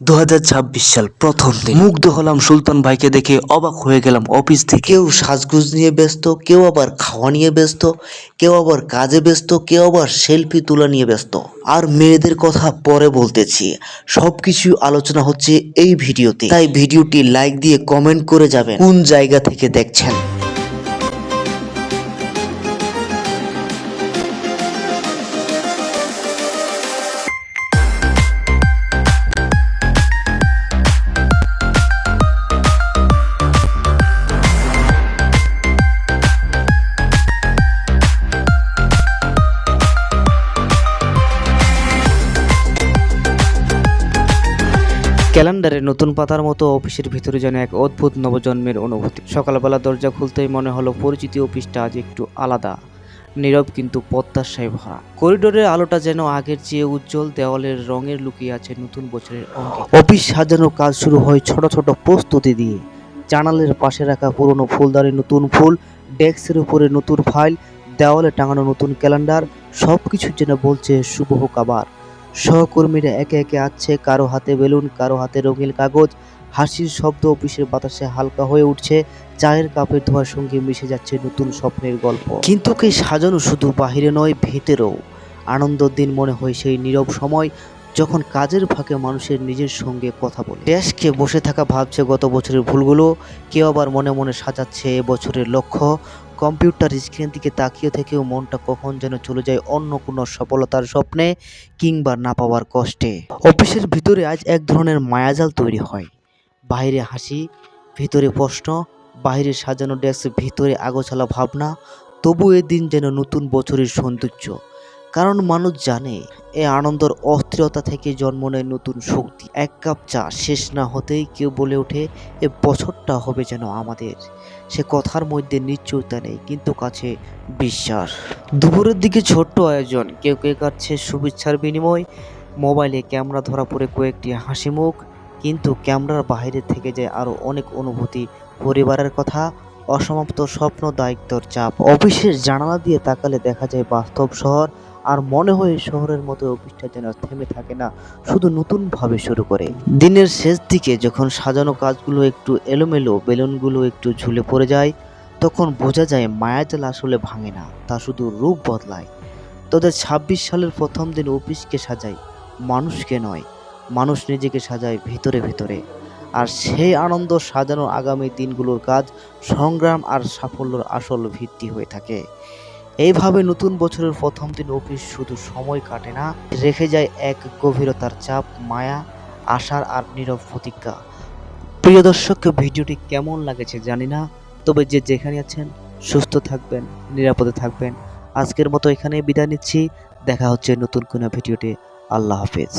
দুহাজার ছাব্বিশ সাল প্রথম দিন। মুগ্ধ হলাম সুলতান ভাইকে দেখে অবাক হয়ে গেলাম অফিস থেকে। কেউ সাজগুজ নিয়ে ব্যস্ত, কেউ আবার খাওয়া নিয়ে ব্যস্ত, কেউ আবার কাজে ব্যস্ত, কেউ আবার সেলফি তোলা নিয়ে ব্যস্ত। আর মেয়েদের কথা পরে বলতেছি। সবকিছু আলোচনা হচ্ছে এই ভিডিওতে। তাই ভিডিওটি লাইক দিয়ে কমেন্ট করে যাবেন। কোন জায়গা থেকে দেখছেন? ক্যালেন্ডারে নতুন পাতার মতো অফিসের ভিতরে যেন এক অদ্ভুত নবজন্মের অনুভূতি। সকালবেলা দরজা খুলতেই মনে হলো পরিচিত অফিসটা আজ একটু আলাদা। নীরব কিন্তু প্রত্যাশায় ভরা। করিডোরের আলোটা যেন আগের চেয়ে উজ্জ্বল, দেওয়ালের রঙের লুকিয়ে আছে নতুন বছরের অফিস সাজানোর কাজ শুরু হয় ছোট ছোট প্রস্তুতি দিয়ে। জানালের পাশে রাখা পুরনো ফুলদারি নতুন ফুল, ডেস্কের উপরে নতুন ফাইল, দেওয়ালে টাঙানো নতুন ক্যালেন্ডার সব কিছু যেন বলছে শুভ হোক আবার। সহকর্মীরা একে একে আসছে কারও হাতে বেলুন, কারও হাতে রঙিন কাগজ। হাসির শব্দ অফিসের বাতাসে হালকা হয়ে উঠছে। চায়ের কাপের ধোয়ার সঙ্গে মিশে যাচ্ছে নতুন স্বপ্নের গল্প। কিন্তু কি সাজানো শুধু বাহিরে নয়, ভেতরেও। আনন্দর দিন মনে হয় সেই নীরব সময় যখন কাজের ফাঁকে মানুষের নিজের সঙ্গে কথা বলে। ডেস্কে বসে থাকা ভাবছে গত বছরের ভুলগুলো, কেউ আবার মনে মনে সাজাচ্ছে এ বছরের লক্ষ্য। কম্পিউটার স্ক্রিন দিকে তাকিয়ে থেকেও মনটা কখন যেন চলে যায় অন্য কোনো সফলতার স্বপ্নে কিংবা না পাওয়ার কষ্টে। অফিসের ভিতরে আজ এক ধরনের মায়াজাল তৈরি হয়। বাইরে হাসি, ভিতরে প্রশ্ন, বাইরে সাজানো ডেস্ক ভিতরে আগোছালা ভাবনা, তবু এদিন যেন নতুন বছরের সৌন্দর্য। কারণ মানুষ জানে, এ আনন্দর অস্থিরতা থেকে জন্ম নেয় নতুন শক্তি। এক কাপ চা শেষ না হতেই কেউ বলে ওঠে, এ বছরটা হবে যেন আমাদের। সে কথার মধ্যে নিশ্চয়তা নেই, কিন্তু কাছে বিশ্বাস। দুপুরের দিকে ছোট্ট আয়োজন। কেউ কেউ কাটছে শুভেচ্ছার বিনিময়। মোবাইলে ক্যামেরা ধরা পড়ে কয়েকটি হাসি মুখ, কিন্তু ক্যামেরার বাইরে থেকে যায় আরও অনেক অনুভূতি। পরিবারের কথা, অসমাপ্ত স্বপ্ন, দায়িত্বর চাপ। অফিসের জানালা দিয়ে তাকালে দেখা যায় বাস্তব শহর আর মনে হয় শহরের মতো অফিসটা যেন থেমে থাকে না, শুধু নতুনভাবে শুরু করে। দিনের শেষ দিকে যখন সাজানো কাজগুলো একটু এলোমেলো, বেলুনগুলো একটু ঝুলে পড়ে যায়, তখন বোঝা যায় মায়াজাল আসলে ভাঙে না, তা শুধু রূপ বদলায়। তোদের ছাব্বিশ সালের প্রথম দিন অফিসকে সাজায়, মানুষকে নয়, মানুষ নিজেকে সাজায় ভিতরে ভিতরে। আর সেই আনন্দ সাজানো আগামী দিনগুলোর কাজ সংগ্রাম আর সাফল্যর আসল ভিত্তি হয়ে থাকে। এইভাবে নতুন বছরের প্রথম দিন অফিস শুধু সময় কাটে না, রেখে যায় এক গভীরতার চাপ, মায়া, আশার আর নীরব প্রতিজ্ঞা। প্রিয় দর্শক, ভিডিওটি কেমন লাগেছে জানি না, তবে যে যেখানে আছেন, সুস্থ থাকবেন, নিরাপদে থাকবেন। আজকের মতো এখানে বিদায় নিচ্ছি, দেখা হচ্ছে নতুন কোনো ভিডিওতে। আল্লাহ হাফেজ।